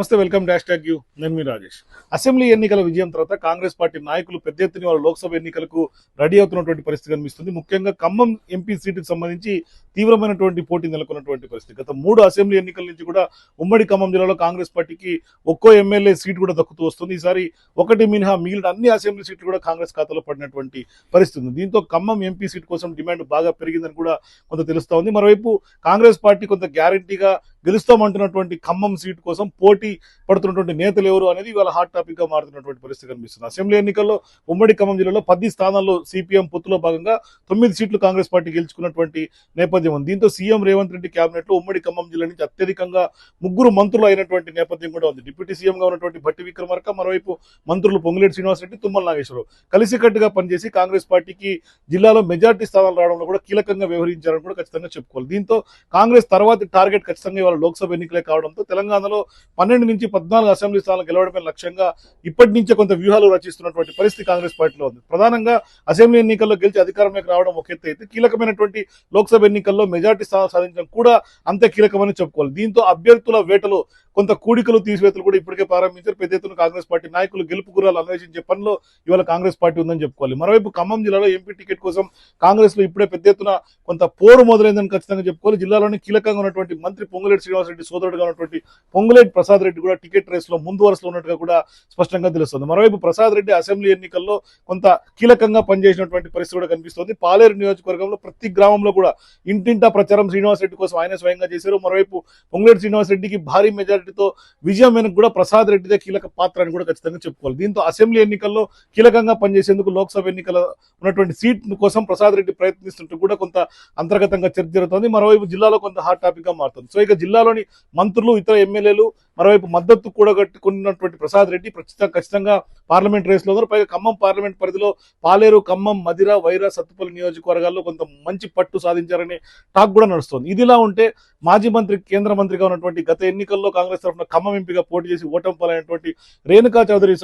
నమస్తే welcome dash tag you. నేను మీ Rajesh. Assembly ఎన్నికల విజయం తర్వాత కాంగ్రెస్ పార్టీ నాయకులు పెద్ద ఎత్తున వాళ్ళ లోక్సభ ఎన్నికలకు రెడీ అవుతున్నటువంటి పరిస్థితి కనిపిస్తుంది. ముఖ్యంగా ఖమ్మం ఎంపీ సీటుకు సంబంధించి తీవ్రమైనటువంటి పోటీ నెలకొన్నటువంటి పరిస్థితి. గత మూడు అసెంబ్లీ ఎన్నికల నుంచి కూడా ఉమ్మడి ఖమ్మం జిల్లాలో కాంగ్రెస్ పార్టీకి ఒక్కో ఎమ్మెల్యే సీటు కూడా దక్కుతూ వస్తుంది. ఈసారి ఒకటి మినహా మిగిలిన అన్ని అసెంబ్లీ సీట్లు కూడా కాంగ్రెస్ ఖాతాలో పడినటువంటి పరిస్థితి ఉంది. దీంతో ఖమ్మం ఎంపీ సీట్ కోసం డిమాండ్ బాగా పెరిగిందని కూడా కొంత తెలుస్తోంది మరోవైపు కాంగ్రెస్ పార్టీ కొంత గ్యారంటీగా గెలుస్తామంటున్నటువంటి ఖమ్మం సీట్ కోసం పోటీ పడుతున్నటువంటి నేతలు ఎవరు అనేది ఇవాళ హాట్ టాపిక్గా మారుతున్నటువంటి పరిస్థితి కనిపిస్తుంది. అసెంబ్లీ ఎన్నికల్లో ఉమ్మడి ఖమ్మం జిల్లాలో పది స్థానాల్లో సిపిఎం పొత్తులో భాగంగా తొమ్మిది సీట్లు కాంగ్రెస్ పార్టీ గెలుచుకున్నటువంటి నేపథ్యం ఉంది. దీంతో సీఎం రేవంత్ రెడ్డి కేబినెట్లో ఉమ్మడి ఖమ్మం జిల్లా నుంచి అత్యధికంగా ముగ్గురు మంత్రులు అయినటువంటి నేపథ్యం కూడా ఉంది. డిప్యూటీ సీఎం గా ఉన్నటువంటి భట్టి విక్రమార్క మరోవైపు మంత్రులు పొంగులేటి శ్రీనివాసరెడ్డి తుమ్మల నాగేశ్వరరావు కలిసికట్టుగా పనిచేసి కాంగ్రెస్ పార్టీకి జిల్లాలో మెజార్టీ స్థానాలు రావడంలో కూడా కీలకంగా వ్యవహరించారని కూడా ఖచ్చితంగా చెప్పుకోవాలి. దీంతో కాంగ్రెస్ తర్వాత టార్గెట్ ఖచ్చితంగా ఇవాళ లోక్సభ ఎన్నికలే కావడంతో తెలంగాణలో పన్నెండు నుంచి పద్నాలుగు అసెంబ్లీ స్థానాలు గెలవడమే లక్ష్యంగా ఇప్పటి నుంచే కొంత వ్యూహాలు రచిస్తున్నటువంటి పరిస్థితి కాంగ్రెస్ పార్టీలో ఉంది. ప్రధానంగా అసెంబ్లీ ఎన్నికల్లో గెలిచి అధికారంలోకి రావడం ఒక ఎత్తు అయితే కీలకమైనటువంటి లోక్సభ ఎన్నికల్లో మెజార్టీ స్థానాలు సాధించడం కూడా అంతే కీలకమని చెప్పుకోవాలి. దీంతో అభ్యర్థుల వేటలో కొంత కూడికలు తీసివేతలు కూడా ఇప్పటికే ప్రారంభించారు. పెద్ద ఎత్తున కాంగ్రెస్ పార్టీ నాయకులు గెలుపు గురాలు అన్వేషించే పనిలో ఇవాళ కాంగ్రెస్ పార్టీ ఉందని చెప్పుకోవాలి. మరోవైపు ఖమ్మం జిల్లాలో ఎంపీ టికెట్ కోసం కాంగ్రెస్లో ఇప్పుడే పెద్ద ఎత్తున కొంత పోరు మొదలైందని ఖచ్చితంగా చెప్పుకోవాలి. జిల్లాలోని కీలకంగా ఉన్నటువంటి మంత్రి పొంగులేటి శ్రీనివాసరెడ్డి సోదరుడుగా ఉన్నటువంటి పొంగులేటి ప్రసాద్ రెడ్డి కూడా టికెట్ రేస్లో ముందు వరుసలో ఉన్నట్టుగా కూడా స్పష్టంగా తెలుస్తుంది. మరోవైపు ప్రసాద్ రెడ్డి అసెంబ్లీ ఎన్నికల్లో కొంత కీలకంగా పనిచేసినటువంటి పరిస్థితి కూడా కనిపిస్తుంది. పాలేరు నియోజకవర్గంలో ప్రతి గ్రామంలో కూడా ఇంటింటా ప్రచారం శ్రీనివాసరెడ్డి కోసం ఆయన స్వయంగా చేశారు. మరోవైపు పొంగులేటి శ్రీనివాసరెడ్డికి రెడ్డికి భారీ మెజారిటీతో విజయం వెనుక కూడా ప్రసాద్ రెడ్డిదే కీలక పాత్ర అని కూడా ఖచ్చితంగా చెప్పుకోవాలి. దీంతో అసెంబ్లీ ఎన్నికల్లో కీలకంగా పనిచేసేందుకు లోక్సభ ఎన్నికల ఉన్నటువంటి సీట్ కోసం ప్రసాద్ రెడ్డి ప్రయత్నిస్తుంటూ కూడా కొంత అంతర్గతంగా చర్చ జరుగుతుంది. మరోవైపు జిల్లాలో కొంత హాట్ టాపిక్గా మారుతుంది. సో ఇక జిల్లాలోని మంత్రులు ఇతర ఎమ్మెల్యేలు మరోవైపు మద్దతు కూడగట్టుకున్నటువంటి ప్రసాద్ రెడ్డి ప్రస్తుతం ఖచ్చితంగా పార్లమెంట్ రేస్లో ఉన్నారు. పైగా ఖమ్మం పార్లమెంట్ పరిధిలో పాలేరు ఖమ్మం మదిర వైరా సత్తుపల్లి నియోజకవర్గాల్లో కొంత మంచి పట్టు సాధించారనే టాక్ కూడా నడుస్తోంది. ఇదిలా ఉంటే మాజీ మంత్రి కేంద్ర మంత్రిగా ఉన్నటువంటి గత ఎన్నికల్లో కాంగ్రెస్ తరఫున ఖమ్మం ఎంపీగా పోటీ చేసి ఓటమి పాలైనటువంటి రేణుకా చౌదరి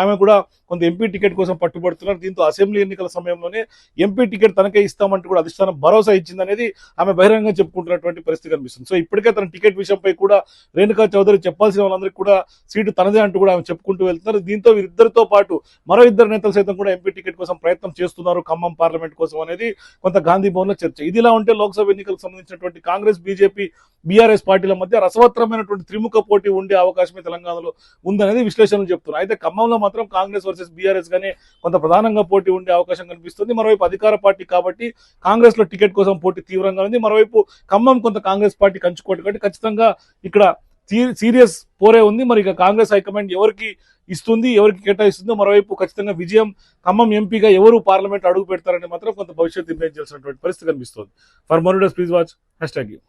ఆమె కూడా కొంత ఎంపీ టికెట్ కోసం పట్టుబడుతున్నారు. దీంతో అసెంబ్లీ ఎన్నికల సమయంలోనే ఎంపీ టికెట్ తనకే ఇస్తామంటూ కూడా అధిష్టానం భరోసా ఇచ్చిందనేది ఆమె బహిరంగంగా చెప్పుకుంటున్నటువంటి పరిస్థితి కనిపిస్తుంది. సో ఇప్పటికే తన టికెట్ విషయంపై కూడా రేణుకా చౌదరి చెప్పాల్సిన వాళ్ళందరికీ కూడా సీటు తనదే అంటూ కూడా ఆమె చెప్పుకుంటూ వెళ్తున్నారు. దీంతో వీరిద్దరితో పాటు మరో ఇద్దరు నేతలు సైతం కూడా ఎంపీ టికెట్ కోసం ప్రయత్నం చేస్తున్నారు ఖమ్మం పార్లమెంట్ కోసం అనేది కొంత గాంధీ భవన్లో చర్చ. ఇదిలా ఉంటే లోక్సభ ఎన్నికలకు సంబంధించినటువంటి కాంగ్రెస్ బీజేపీ బీఆర్ఎస్ పార్టీల మధ్య రసవత్తరమైనటువంటి త్రిముఖ పోటీ ఉండే అవకాశమే తెలంగాణలో ఉందనేది విశ్లేషణలు చెప్తున్నారు. అయితే ఖమ్మంలో మాత్రం కాంగ్రెస్ వర్సెస్ బీఆర్ఎస్ గానే కొంత ప్రధానంగా పోటీ ఉండే అవకాశం కనిపిస్తుంది. మరోవైపు అధికార పార్టీ కాబట్టి కాంగ్రెస్లో టికెట్ కోసం పోటీ తీవ్రంగా ఉంది. మరోవైపు ఖమ్మం కొంత కాంగ్రెస్ పార్టీ కంచుకోటి కాబట్టి ఖచ్చితంగా ఇక్కడ సీరియస్ పోరే ఉంది. మరి ఇక కాంగ్రెస్ హైకమాండ్ ఎవరికి ఇస్తుంది ఎవరికి కేటాయిస్తుందో మరోవైపు ఖచ్చితంగా విజయం ఖమ్మం ఎంపీగా ఎవరు పార్లమెంట్ అడుగు పెడతారని మాత్రం కొంత భవిష్యత్ నిర్ణయించాల్సినటువంటి పరిస్థితి కనిపిస్తుంది. For monitors please watch hash tag you